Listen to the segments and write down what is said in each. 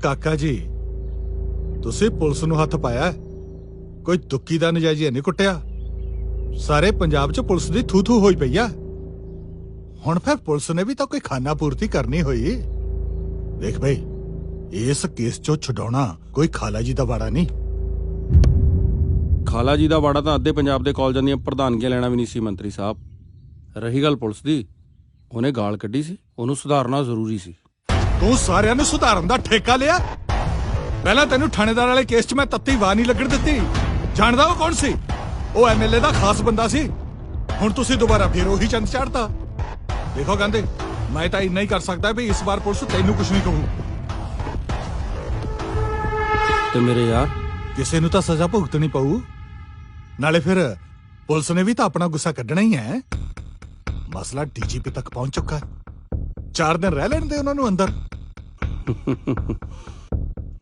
ਕਾਕਾ ਜੀ, ਤੁਸੀਂ ਪੁਲਿਸ ਨੂੰ ਹੱਥ ਪਾਇਆ ਕੋਈ ਦੁੱਕੀ ਦਾ ਨਜਾਇਜ਼ ਨਹੀਂ ਕੁੱਟਿਆ। ਸਾਰੇ ਪੰਜਾਬ 'ਚ ਪੁਲਿਸ ਦੀ ਥੂ ਥੂ ਹੋਈ ਪਈ ਆ। ਹੁਣ ਫਿਰ ਪੁਲਿਸ ਨੇ ਵੀ ਤਾਂ ਕੋਈ ਖਾਨਾ ਪੂਰਤੀ ਕਰਨੀ ਹੋਈ। ਦੇਖ ਬਈ, ਇਸ ਕੇਸ 'ਚੋਂ ਛਡਾਉਣਾ ਕੋਈ ਖਾਲਾ ਜੀ ਦਾ ਵਾੜਾ ਨਹੀਂ। ਖਾਲਾ ਜੀ ਦਾ ਵਾੜਾ ਤਾਂ ਅੱਧੇ ਪੰਜਾਬ ਦੇ ਕਾਲਜਾਂ ਦੀਆਂ ਪ੍ਰਧਾਨਗੀਆਂ ਲੈਣਾ ਵੀ ਨਹੀਂ ਸੀ ਮੰਤਰੀ ਸਾਹਿਬ। ਰਹੀ ਗੱਲ ਪੁਲਿਸ ਦੀ, ਉਹਨੇ ਗਾਲ ਕੱਢੀ ਸੀ, ਉਹਨੂੰ ਸੁਧਾਰਨਾ ਜ਼ਰੂਰੀ ਸੀ। ਤੂੰ ਸਾਰਿਆਂ ਨੂੰ ਸੁਧਾਰਨ ਦਾ ਠੇਕਾ ਲਿਆ? ਪਹਿਲਾਂ ਤੈਨੂੰ ਥਾਣੇਦਾਰ ਵਾਲੇ ਕੇਸ 'ਚ ਮੈਂ ਤੱਤੀ ਵਾਹ ਨਹੀਂ ਲੱਗਣ ਦਿੱਤੀ। ਜਾਣਦਾ ਉਹ ਕੌਣ ਸੀ? ਉਹ ਐਮਐਲਏ ਦਾ ਖਾਸ ਬੰਦਾ ਸੀ। ਹੁਣ ਤੁਸੀਂ ਦੁਬਾਰਾ ਫੇਰ ਉਹੀ ਚੰਦ ਚਾੜਤਾ। ਦੇਖੋ ਕਹਿੰਦੇ ਮੈਂ ਤਾਂ ਇੰਨਾ ਹੀ ਕਰ ਸਕਦਾ ਵੀ ਇਸ ਵਾਰ ਪੁਲਿਸ ਤੈਨੂੰ ਕੁਝ ਨਹੀਂ ਕਹੂ। ਤੇ ਮੇਰੇ ਯਾਰ? ਕਿਸੇ ਨੂੰ ਤਾਂ ਸਜ਼ਾ ਭੁਗਤਣੀ ਪਊ। ਨਾਲੇ ਫਿਰ ਪੁਲਿਸ ਨੇ ਵੀ ਤਾਂ ਆਪਣਾ ਗੁੱਸਾ ਕੱਢਣਾ ਹੀ ਹੈ। ਮਸਲਾ ਡੀਜੀਪੀ ਤੱਕ ਪਹੁੰਚ ਚੁੱਕਾ ਹੈ। ਚਾਰ ਦਿਨ ਰਹਿ ਲੈਣ ਦੇ ਉਹਨਾਂ ਨੂੰ ਅੰਦਰ?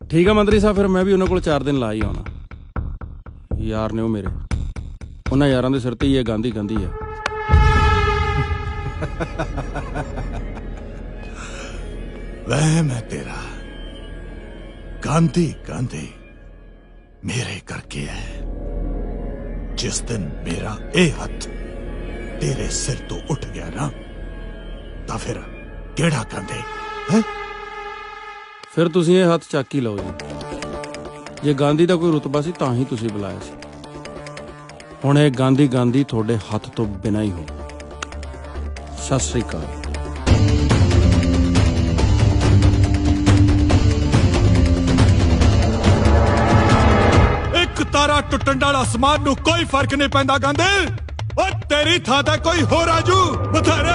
ਠੀਕ ਆ ਮੰਤਰੀ ਸਾਹਿਬ ਫਿਰ ਮੈਂ ਵੀ ਉਹਨਾਂ ਕੋਲ 4 ਦਿਨ ਲਾ ਹੀ ਆਉਣਾ। ਯਾਰ ਨੇ ਉਹ ਮੇਰੇ। ਉਹਨਾਂ ਯਾਰਾਂ ਦੇ ਸਿਰ ਤੇ ਹੀ ਇਹ ਗਾਂਧੀ ਗਾਂਧੀ ਆ। ਵਹਿਮ ਹੈ ਤੇਰਾ। ਗਾਂਧੀ ਗਾਂਧੀ ਮੇਰੇ ਕਰਕੇ ਹੈ। ਜਿਸ ਦਿਨ ਮੇਰਾ ਇਹ ਹੱਥ ਤੇਰੇ ਸਿਰ ਤੋਂ ਉੱਠ ਗਿਆ ਨਾ ਤਾਂ ਫਿਰ ਕਿਹੜਾ ਗਾਂਧੀ ਹੈ? ਫਿਰ ਤੁਸੀਂ ਇਹ ਹੱਥ ਚੱਕ ਹੀ ਲਓ ਜੀ। ਜੇ ਗਾਂਧੀ ਦਾ ਕੋਈ ਰੁਤਬਾ ਸੀ ਤਾਂ ਹੀ ਤੁਸੀਂ ਬੁਲਾਇਆ ਸੀ। ਹੁਣ ਇਹ ਗਾਂਧੀ ਗਾਂਧੀ ਤੁਹਾਡੇ ਹੱਥ ਤੋਂ ਬਿਨਾਂ ਹੀ ਹੋ। ਸਤਿ ਸ੍ਰੀ ਅਕਾਲ। ਇੱਕ ਤਾਰਾ ਟੁੱਟਣ ਨਾਲ ਅਸਮਾਨ ਨੂੰ ਕੋਈ ਫ਼ਰਕ ਨਹੀਂ ਪੈਂਦਾ ਗਾਂਧੀ। ਓ ਤੇਰੀ ਥਾਂ ਤੇ ਕੋਈ ਹੋਰ ਆਜੂ। ਬਥੇਰੇ